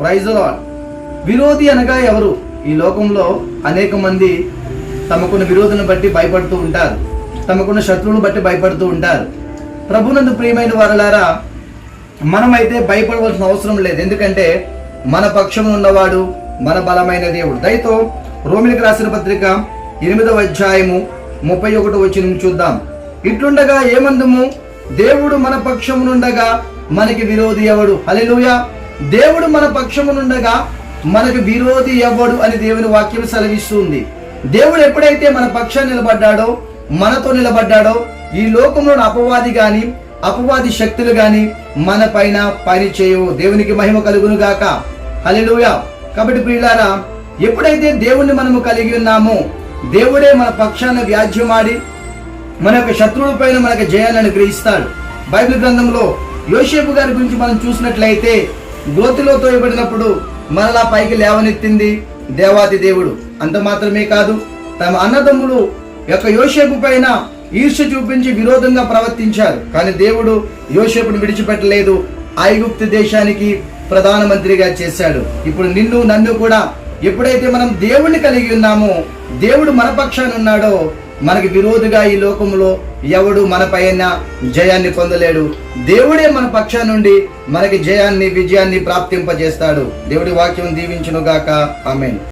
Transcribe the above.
Praise lord విరోధి అనగా ఎవరు? ఈ లోకంలో అనేక మంది తమకున్న విరోధులను బట్టి భయపడుతూ ఉంటారు. తమకున్న శత్రువులను బట్టి భయపడుతూ ఉంటారు. ప్రభునందు ప్రియమైన వారలారా మనమైతే భయపడవలసిన అవసరం లేదు. ఎందుకంటే మన పక్షం ఉన్నవాడు మన బలమైన దేవుడు. దయతో రోమిలికి రాసిన పత్రిక ఎనిమిదవ అధ్యాయము ముప్పై ఒకటి వచ్చిన చూద్దాం. ఇట్లుండగా ఏమందుము? దేవుడు మన పక్షమునుండగా మనకి విరోధి ఎవడు? హల్లెలూయా! దేవుడు మన పక్షమునుండగా మనకు విరోధి ఎవడు అని దేవుని వాక్యం సెలవిస్తుంది. దేవుడు ఎప్పుడైతే మన పక్షాన్ని నిలబడ్డాడో మనతో నిలబడ్డాడో ఈ లోకంలోని అపవాది గాని అపవాది శక్తులు గాని మన పైన పని చేయవు. దేవునికి మహిమ కలుగును గాక. హల్లెలూయా. కాబట్టి ప్రియులారా ఎప్పుడైతే దేవుణ్ణి మనము కలిగి ఉన్నామో దేవుడే మన పక్షాన వ్యాజ్యమాడి మన యొక్క శత్రువుల పైన మనకు జయాన్ని అనుగ్రహిస్తాడు. బైబిల్ గ్రంథంలో యోషేపు గారి గురించి మనం చూసినట్లయితే గోతిలో తోయబడినప్పుడు మరలా పైకి లేవనెత్తింది దేవాది దేవుడు. అంత మాత్రమే కాదు తమ అన్నదమ్ములు యొక్క యోషేపు పైన ఈర్ష్య చూపించి విరోధంగా ప్రవర్తించారు. కానీ దేవుడు యోషేపును విడిచిపెట్టలేదు. ఐగుప్తు దేశానికి ప్రధానమంత్రిగా చేశాడు. ఇప్పుడు నిన్ను నన్ను కూడా ఎప్పుడైతే మనం దేవుణ్ణి కలిగి ఉన్నామో దేవుడు మన పక్షాన ఉన్నాడో మనకి విరోధిగా ఈ లోకంలో ఎవడు మనపైన జయాన్ని పొందలేడు. దేవుడే మన పక్ష నుండి మనకి జయాన్ని విజయాన్ని ప్రాప్తింపజేస్తాడు. దేవుడి వాక్యం దీవించునుగాక. ఆమెన్.